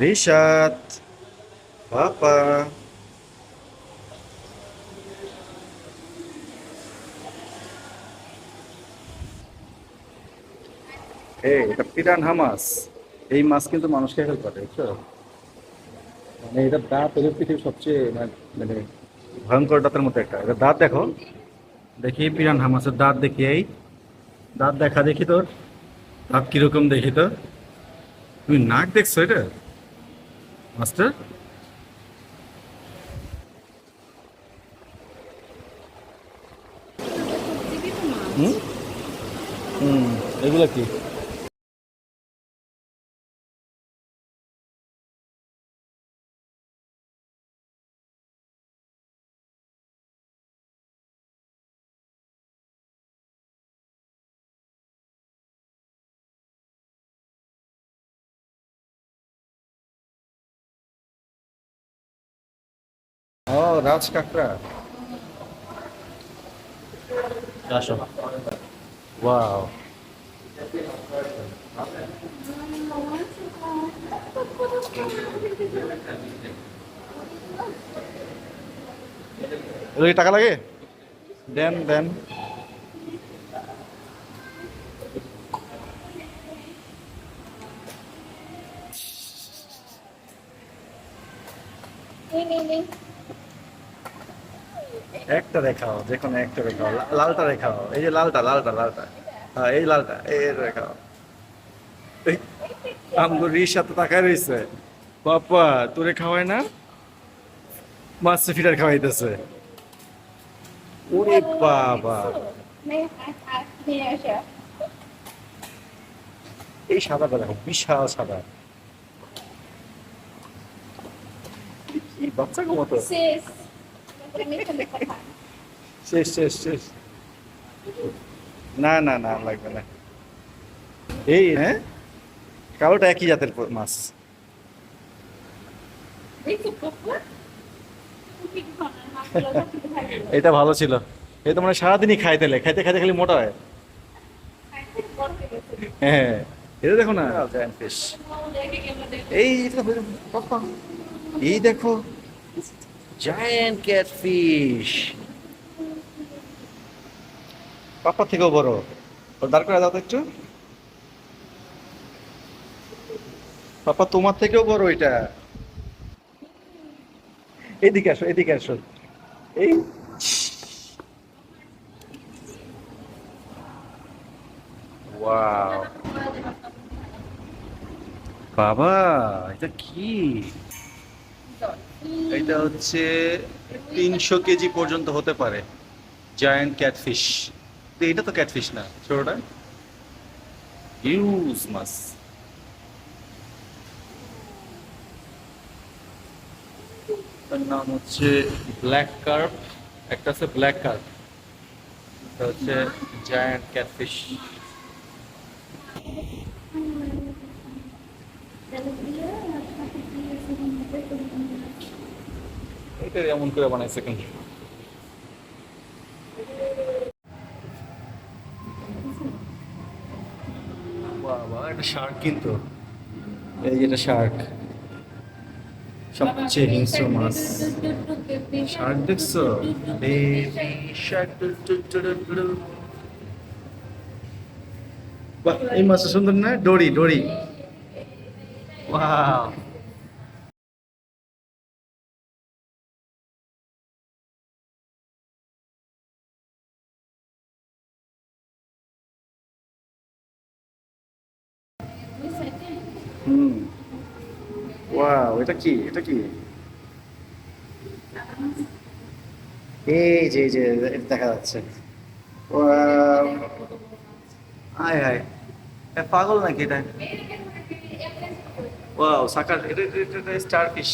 রিশাদ পাপা এই এটা পিরান হামাস। এই মাছ কিন্তু মানুষকে হেল্প করে, বুঝছ? মানে এটা দাঁত এদের পৃথিবীর সবচেয়ে মানে মানে ভয়ঙ্কর দাঁতের মধ্যে একটা। এটা দাঁত দেখো। দেখি পিরান হামাসের দাঁত দেখি এই। দাঁত দেখা দেখি তোর। দাঁত কীরকম দেখি তো তুমি নাক দেখছ এটা? মাস্টার? হুম? হুম এগুলো কি? Oh, Raj Kakra. Joshua. Wow. Lebih lagi? Then, then. Ini, ini. একটা রেখাও যে কোনো একটা রেখাও লা- লালটা রেখাও এই যে লালটা লালটা লালটা। হ্যাঁ এই লালটা, এই রিসা তো তাকায় রয়েছে তোরে খাওয়ায় না? ফিটার খাওয়াইতেছে। ওরে বাবা। এই সাদাটা দেখো, বিশাল সাদা। বাচ্চা. শেষ শেষ শেষ। না না না লাগবে না। এই হ্যাঁ? কালোটা একই জাতের মাছ। এটা ভালো ছিল। এই তো মানে সারাদিনই খাইতে লে খাইতে খাইতে খালি মোটা হয়। হ্যাঁ এটা দেখো না। পাপা, এই দেখো। জায়ান্ট ক্যাটফিশ পাপা থেকেও বড়। ওর দাঁড় করে দাও তো একটু। পাপা তোমার থেকেও বড় এটা। এদিকে আসো এদিকে আসো। এই। বাবা এটা কি? এটা হচ্ছে তিনশো কেজি পর্যন্ত হতে পারে। জায়ান্ট ক্যাটফিশ এটা তো ক্যাটফিশ না, ছোটটা? ইউজ মাছ। তার নাম হচ্ছে ব্ল্যাক কার্প একটা আছে ব্ল্যাক কার্প এটা হচ্ছে জায়ান্ট ক্যাটফিশ এটা এমন করে বানাইছে কেন? বাবা এটা শার্ক কিন্তু। এই শার্ক সবচেয়ে হিংস্র মাছ। শার্ক দেখছ? বেবি শার্ক বাহ এই মাছটা সুন্দর না? ডরি ডরি। ওয়াও হুম। ওয়াও এটা কি? এটা কি? এই যে যে, এটা দেখা যাচ্ছে। আয় হায় পাগল নাকি এটা? ওয়াও সাকার, এটা এটা স্টার ফিশ